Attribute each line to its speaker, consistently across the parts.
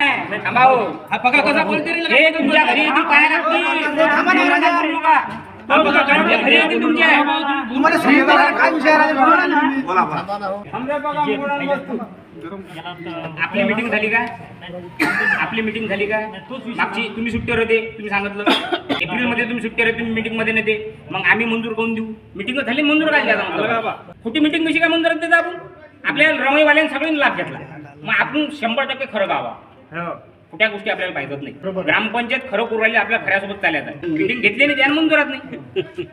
Speaker 1: थांबा. हे तुमच्या घरी येतील पाया लागतील. थांबा ना, नका करू नका. तुमच्या घरी येतील तुमच्या.
Speaker 2: तुम्हाला समजणार काय विषय राहिला?
Speaker 3: बोला बोला.
Speaker 1: आपली मीटिंग झाली का? आपली मीटिंग झाली का? मागची तुम्ही सुट्टीवर होते तुम्ही सांगितलं. एप्रिलमध्ये तुम्ही सुट्टीवर तुम्ही मीटिंगमध्ये नेते. मग आम्ही मंजूर करून देऊ. मीटिंग झाली मंजूर काय द्या खोटी मीटिंग कशी काय मंजूर देत आपण? आपल्या रमईवाल्यांनी सगळ्यांनी लाभ घेतला. मग आपण शंभर टक्के खरं गावा. कुठल्या गोष्टी आपल्याला पाहिजेत नाही. ग्रामपंचायत खरं करू राहिली आपल्या खऱ्यासोबत चालत आहे. मीटिंग घेतली नाही त्यानं मंजुरात नाही.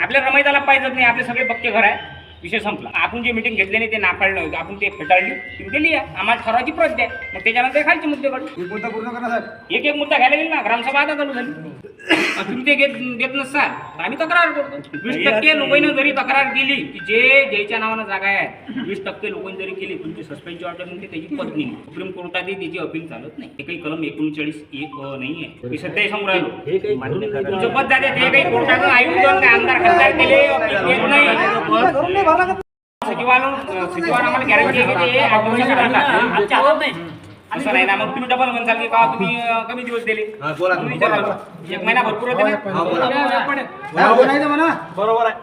Speaker 1: आपल्या रमईताला पाहिजेत नाही आपले सगळे पक्के घर आहे. विषय संपला. आपण जे मीटिंग घेतले नाही ते नाकारलं आपण ते फेटाळली ती दिली. आहे आम्हाला ठरावाची प्रत द्या मग त्याच्यानंतर खालचे मुद्दे काढू
Speaker 2: एक मुद्दा पूर्ण करा साहेब.
Speaker 1: एक एक मुद्दा घ्यायला गेला ना ग्रामसभा आता चालू झाली. आणि तुम्ही ते घेत देत नसाल तर आम्ही तक्रार करतो. वीस टक्के लोकांनी जरी तक्रार केली की जे ज्याच्या नावानं जागा आहे वीस टक्के लोकांनी जरी केली तुमची सस्पेंडची ऑर्डर म्हणते त्याची पत्नी. सुप्रीम कोर्टात त्याची अपील चालत नाही. ते काही कलम एकोणचाळीस एक अ नाही आहे. मी सध्या सांगू राहिलो तुमचं पद जाते ते काही कोर्टाचं आयुक्त काय आमदार खासदार केले अपील येत नाही. सचिवाला सचिवाला आम्हाला गॅरंटी आहे की. असं नाही ना मग तुम्ही डबल म्हणसाल की का तुम्ही अं, कमी दिवस दिले
Speaker 3: बोला.
Speaker 1: तुम्ही विचाराल. एक महिना भरपूर होते ना
Speaker 2: हो म्हणा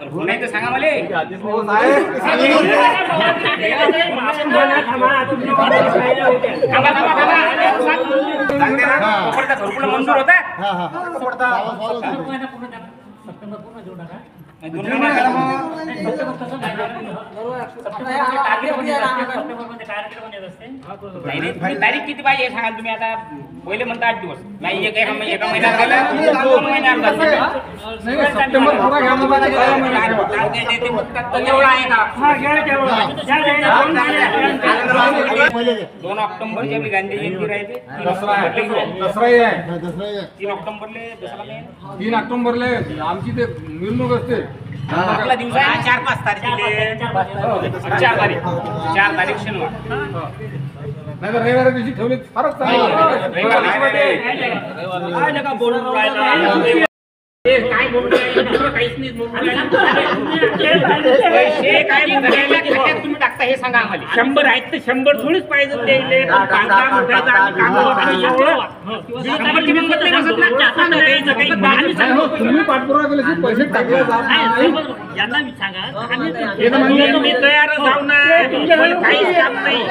Speaker 1: हो नाही तर सांगा मला
Speaker 2: हो साहेब
Speaker 1: थांबा थांबा थांबा कोपर्डा घरकुल मंजूर होता दोन तारीख किती पाहिजे सांगाल सांगा तुम्ही आता पहिले म्हणता आठ दिवस नाही एक एका महिन्यात दोन महिन्यात झालं दोन ऑक्टोबरची आपली गांधी जयंती राहते तीन ऑक्टोबरले- तीन ऑक्टोबरले
Speaker 2: तीन ऑक्टोबरले आमची ते मिरवणूक असते.
Speaker 1: आपला दिवस आहे चार पाच तारखेले चार तारीख चार तारीख. शनिवार.
Speaker 2: नाही तर रविवारी दिवशी ठेवली फारच चांगलं
Speaker 1: काय नका बोलून राहिला? ते काय बोलून राहिले? दुसरं काहीच नाही. पैसे काय खात्यात तुम्ही टाकता हे सांगा आम्हाला.
Speaker 4: शंभर आहेत तर शंभर थोडीच पाहिजे कांदा आणि कांदा एवढं.
Speaker 1: नाही बसत ना.
Speaker 2: नाही
Speaker 4: आम्ही
Speaker 2: हो. तुम्ही पाठपुरावा केला की पैसे टाकले. जात
Speaker 4: नाही,
Speaker 2: नाही
Speaker 4: यांना मी सांगा आम्ही-
Speaker 2: तर
Speaker 4: तुम्ही तयार जाऊ ना. मला काहीच काम नाही.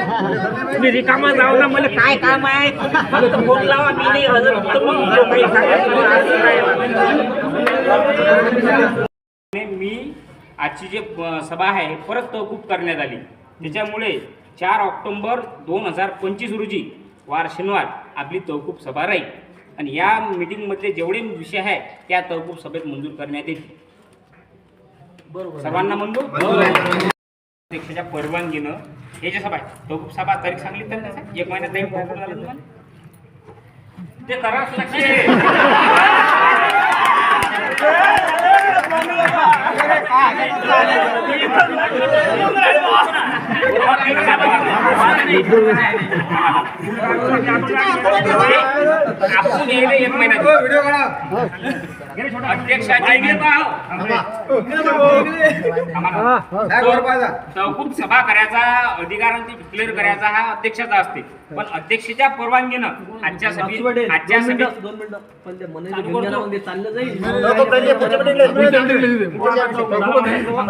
Speaker 4: तुम्ही रिकामा जाऊ ना. मला काय काम आहे? फक्त फोन लावा मी नाही हजर. मग जो काही सांगा
Speaker 1: मी आजची जे सभा आहे परत तहकूब करण्यात आली. त्याच्यामुळे चार ऑक्टोबर दोन हजार पंचवीस रोजी वार शनिवार आपली तहकूब सभा राहील. आणि या मीटिंगमधले जेवढे विषय आहे त्या तहकूब सभेत मंजूर करण्यात येतील. सर्वांना मंजूर? अध्यक्षाच्या परवानगीनं. याच्या सभा आहे. तहकूब सभा तारीख सांगली तर नाही साहेब? एक महिन्यात जाईल तहकूब झालं तुम्हाला? ते करा आपण येले एक महिन्यात तहकूब सभा करायचा अधिकारांची डिक्लेअर करायचा हा अध्यक्षाचा असते. पण अध्यक्षाच्या परवानगीनं आजच्या सभेत आजच्या सभेत
Speaker 5: दोन मिनिटं. म्हणजे चाललं जाईल.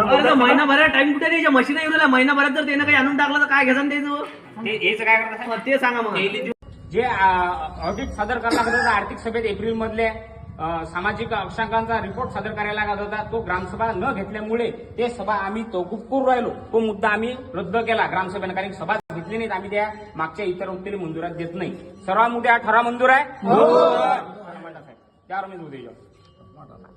Speaker 5: अरे महिनाभरात टाइम कुठे द्यायच्या मशीन येऊन महिनाभरात जर त्यानं काही आणून टाकलं तर काय घ्यायचं
Speaker 1: ते हेच काय करतात
Speaker 5: ते सांगा मग.
Speaker 1: जे ऑडिट सादर होता आर्थिक सभेत एप्रिल मधले सामाजिक अंशांकांचा रिपोर्ट सादर करायला लागत होता तो ग्रामसभा न घेतल्यामुळे ते सभा आम्ही तहकूब करू राहिलो तो मुद्दा आम्ही रद्द केला ग्रामसभेनं कारण सभा घेतली नाहीत आम्ही त्या मागच्या इतर वक्तीला मंजुरात देत नाही सर्व मुद्दे हा ठराव मंजूर आहे त्यावर मी उद्या